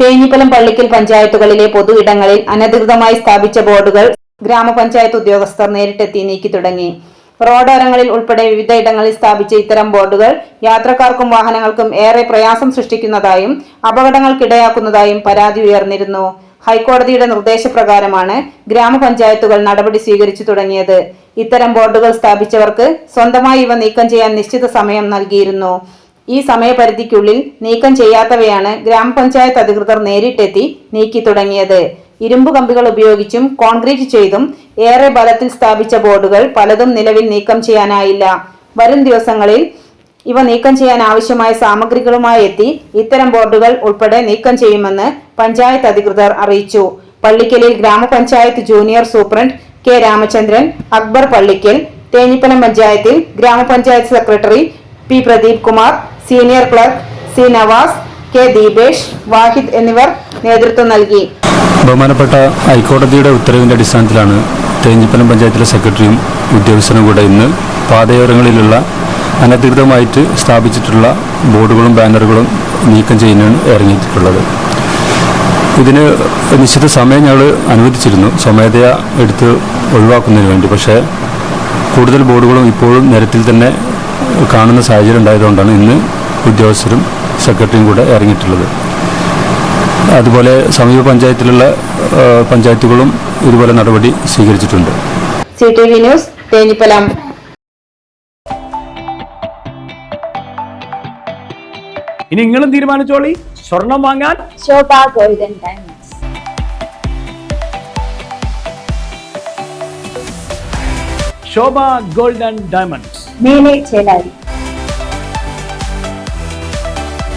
തേഞ്ഞിപ്പലം പള്ളിക്കൽ പഞ്ചായത്തുകളിലെ പൊതു ഇടങ്ങളിൽ അനധികൃതമായി സ്ഥാപിച്ച ബോർഡുകൾ ഗ്രാമപഞ്ചായത്ത് ഉദ്യോഗസ്ഥർ നേരിട്ടെത്തി നീക്കി തുടങ്ങി. റോഡോരങ്ങളിൽ ഉൾപ്പെടെ വിവിധ ഇടങ്ങളിൽ സ്ഥാപിച്ച ഇത്തരം ബോർഡുകൾ യാത്രക്കാർക്കും വാഹനങ്ങൾക്കും ഏറെ പ്രയാസം സൃഷ്ടിക്കുന്നതായും അപകടങ്ങൾക്കിടയാക്കുന്നതായും പരാതി ഉയർന്നിരുന്നു. ഹൈക്കോടതിയുടെ നിർദ്ദേശപ്രകാരമാണ് ഗ്രാമപഞ്ചായത്തുകൾ നടപടി സ്വീകരിച്ചു തുടങ്ങിയത്. ഇത്തരം ബോർഡുകൾ സ്ഥാപിച്ചവർക്ക് സ്വന്തമായി ഇവ നീക്കം ചെയ്യാൻ നിശ്ചിത സമയം നൽകിയിരുന്നു. ഈ സമയപരിധിക്കുള്ളിൽ നീക്കം ചെയ്യാത്തവയാണ് ഗ്രാമപഞ്ചായത്ത് അധികൃതർ നേരിട്ടെത്തി നീക്കി തുടങ്ങിയത്. ഇരുമ്പ് കമ്പികൾ ഉപയോഗിച്ചും കോൺക്രീറ്റ് ചെയ്തും ഏറെ ബലത്തിൽ സ്ഥാപിച്ച ബോർഡുകൾ പലതും നിലവിൽ നീക്കം ചെയ്യാനായില്ല. വരും ദിവസങ്ങളിൽ ഇവ നീക്കം ചെയ്യാൻ ആവശ്യമായ സാമഗ്രികളുമായി എത്തി ഇത്തരം ബോർഡുകൾ ഉൾപ്പെടെ നീക്കം ചെയ്യുമെന്ന് പഞ്ചായത്ത് അധികൃതർ അറിയിച്ചു. പള്ളിക്കലിൽ ഗ്രാമപഞ്ചായത്ത് junior superintendent K Ramachandran Akbar Pallikkal Thenhipalam പഞ്ചായത്തിൽ ഗ്രാമപഞ്ചായത്ത് secretary P Pradeep Kumar senior clerk C Navas K Deepesh Wahid എന്നിവർ നേതൃത്വം നൽകി. ബഹുമാനപ്പെട്ട ഹൈക്കോടതിയുടെ ഉത്തരവിന്റെ അടിസ്ഥാനത്തിലാണ് തേഞ്ഞിപ്പലം പഞ്ചായത്തിലെ സെക്രട്ടറിയും ഉദ്യോഗസ്ഥരും കൂടെ ഇന്ന് പാതയോരങ്ങളിലുള്ള അനധികൃതമായിട്ട് സ്ഥാപിച്ചിട്ടുള്ള ബോർഡുകളും ബാനറുകളും നീക്കം ചെയ്യാനാണ് ഇറങ്ങിയിട്ടുള്ളത്. ഇതിന് നിശ്ചിത സമയം ഞങ്ങൾ അനുവദിച്ചിരുന്നു. സ്വമേധയ എടുത്ത് ഒഴിവാക്കുന്നതിന് വേണ്ടി. പക്ഷേ കൂടുതൽ ബോർഡുകളും ഇപ്പോഴും നിരത്തിൽ തന്നെ കാണുന്ന സാഹചര്യം ഉണ്ടായതുകൊണ്ടാണ് ഇന്ന് ഉദ്യോഗസ്ഥരും സെക്രട്ടറിയും കൂടെ ഇറങ്ങിയിട്ടുള്ളത്. അതുപോലെ സമീപ പഞ്ചായത്തിലുള്ള പഞ്ചായത്തുകളും ഇതുപോലെ നടപടി സ്വീകരിച്ചിട്ടുണ്ട്. C T V news Thenhipalam ഇനി നിങ്ങളും തീരുമാനിച്ചോളി. സ്വർണം വാങ്ങാൻ Sobha golden diamonds. Sobha gold diamonds. నేనే చేయాలి.